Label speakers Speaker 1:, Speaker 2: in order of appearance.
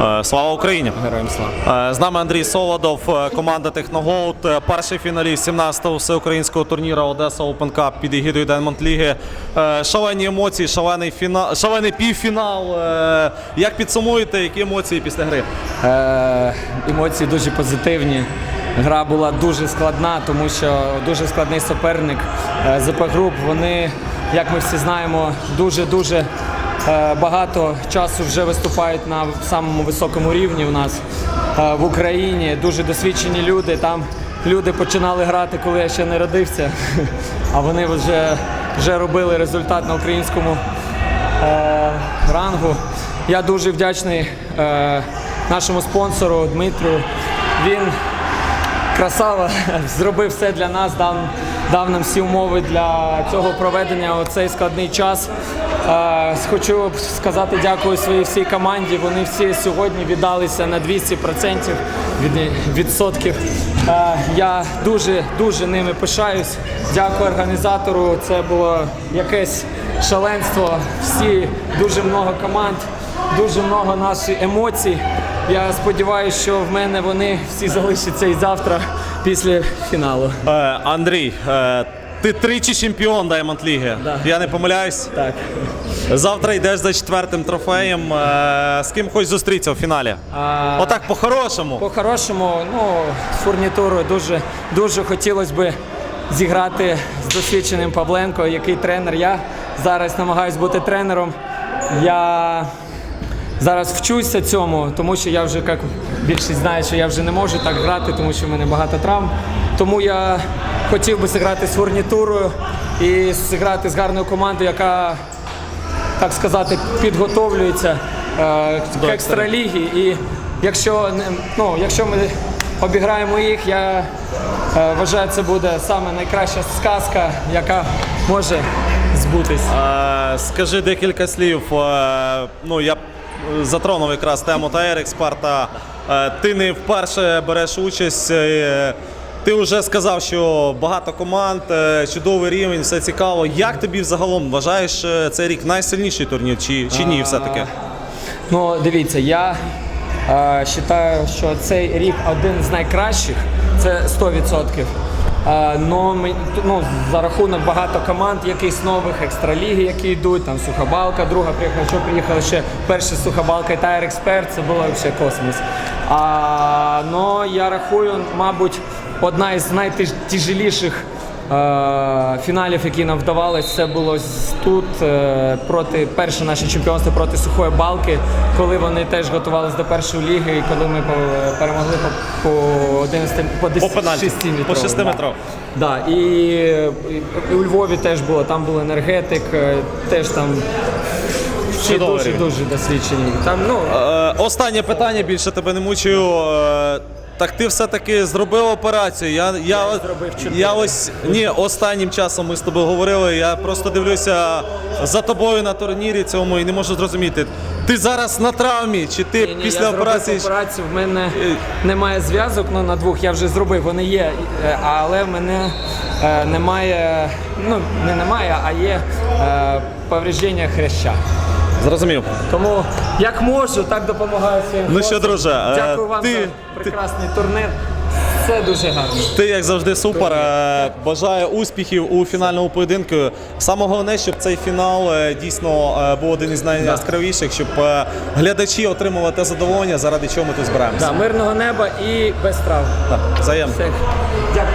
Speaker 1: Е, Слава Україні!
Speaker 2: Героям слава.
Speaker 1: Е, З нами Андрій Солодов, е, команда Техноголд, е, перший фіналіст 17-го всеукраїнського турніру Одеса Open Cup під егідою Diamond Ліги. Шалені емоції, шалений фінал, шалений півфінал. Як підсумуєте, які емоції після гри?
Speaker 2: Е, емоції дуже позитивні. Гра була дуже складна, тому що дуже складний суперник. ЗП груп. Вони, як ми всі знаємо, дуже-дуже е, багато часу вже виступають на самому високому рівні у нас е, в Україні. Дуже досвідчені люди. Там люди починали грати, коли я ще не родився, а вони вже, вже робили результат на українському е, рангу. Я дуже вдячний е, нашому спонсору Дмитру. Він красава, зробив все для нас, дав, дав нам всі умови для цього проведення у цей складний час. Е, хочу сказати дякую своїй всій команді. Вони всі сьогодні віддалися на 200% від, відсотків. Е, я дуже дуже ними пишаюсь. Дякую організатору. Це було якесь шаленство. Всі дуже много команд, дуже много наших емоцій. Я сподіваюся, що в мене вони всі залишаться і завтра після фіналу.
Speaker 1: Е, Андрій, е, ти тричі чемпіон Diamond Ліги.
Speaker 2: Да.
Speaker 1: Я не помиляюсь.
Speaker 2: Так.
Speaker 1: Завтра йдеш за четвертим трофеєм. Е, З ким хочеш зустрітися в фіналі?
Speaker 2: А,
Speaker 1: Отак по-хорошому.
Speaker 2: По-хорошому, ну, з фурнітурою дуже, дуже хотілося б зіграти з досвідченим Павленко, який тренер. Я зараз намагаюся бути тренером. Я зараз вчуся цьому, тому що я вже, як більшість знає, що я вже не можу так грати, тому що в мене багато травм. Тому я хотів би зіграти з фурнітурою і зіграти з гарною командою, яка так сказати, підготовлюється е, к екстралігі. І якщо, ну, якщо ми обіграємо їх, я е, вважаю, це буде саме найкраща сказка, яка може збутись.
Speaker 1: Е, Скажи декілька слів. Е, Ну, я затронув якраз тему Тайр Експарта. Е, Ти не вперше береш участь. е, Ти вже сказав, що багато команд, е, чудовий рівень, все цікаво. Як тобі взагалом вважаєш цей рік найсильніший турнір чи, чи ні, все-таки?
Speaker 2: Ну, дивіться, я вважаю, що цей рік один з найкращих, це 100%. Е, но ну, за рахунок багато команд, якихось нових екстраліги, які йдуть, там Сухобалка, друга приїхала, що приїхала ще перша Сухобалка і Тайр Експерт, це було взагалі космос. А, но я рахую, мабуть, одна із найтяжеліших фіналів, які нам вдавалось, це було тут е, проти перше наше чемпіонство проти сухої балки, коли вони теж готувалися до першої ліги, і коли ми перемогли по, по 11 по 10
Speaker 1: По пенальті,
Speaker 2: шестиметровим,
Speaker 1: по шестиметровим.
Speaker 2: Да. Да. І, і у Львові теж було, там був енергетик, е, теж там всі дуже дуже досвідчені. Там, ну,
Speaker 1: Е, Останнє питання, більше тебе не мучую. Е, Так ти все-таки зробив операцію. Я, я,
Speaker 2: зробив
Speaker 1: я ось ні, останнім часом ми з тобою говорили. Я просто дивлюся за тобою на турнірі цьому і не можу зрозуміти. Ти зараз на травмі, чи ти
Speaker 2: Ні, ні,
Speaker 1: після
Speaker 2: я
Speaker 1: операції?
Speaker 2: операцію, в мене немає зв'язок, ну на двох я вже зробив, вони є, е, але в мене е, немає, ну не немає, а є е, повреждення хряща.
Speaker 1: Зрозумів.
Speaker 2: Тому як можу, так допомагаю своїм
Speaker 1: Ну що,
Speaker 2: хлопцям.
Speaker 1: друже, е,
Speaker 2: дякую вам
Speaker 1: ти-
Speaker 2: за прекрасний турнір. Все дуже гарно.
Speaker 1: Ти як завжди супер. Е, Бажаю успіхів у фінальному поєдинку. Саме головне, щоб цей фінал е, дійсно е, був один із найяскравіших, щоб е, глядачі отримували те задоволення, заради чого ми тут збираємося.
Speaker 2: Да, мирного неба і без травм.
Speaker 1: Так, взаємно.
Speaker 2: Все. Дякую.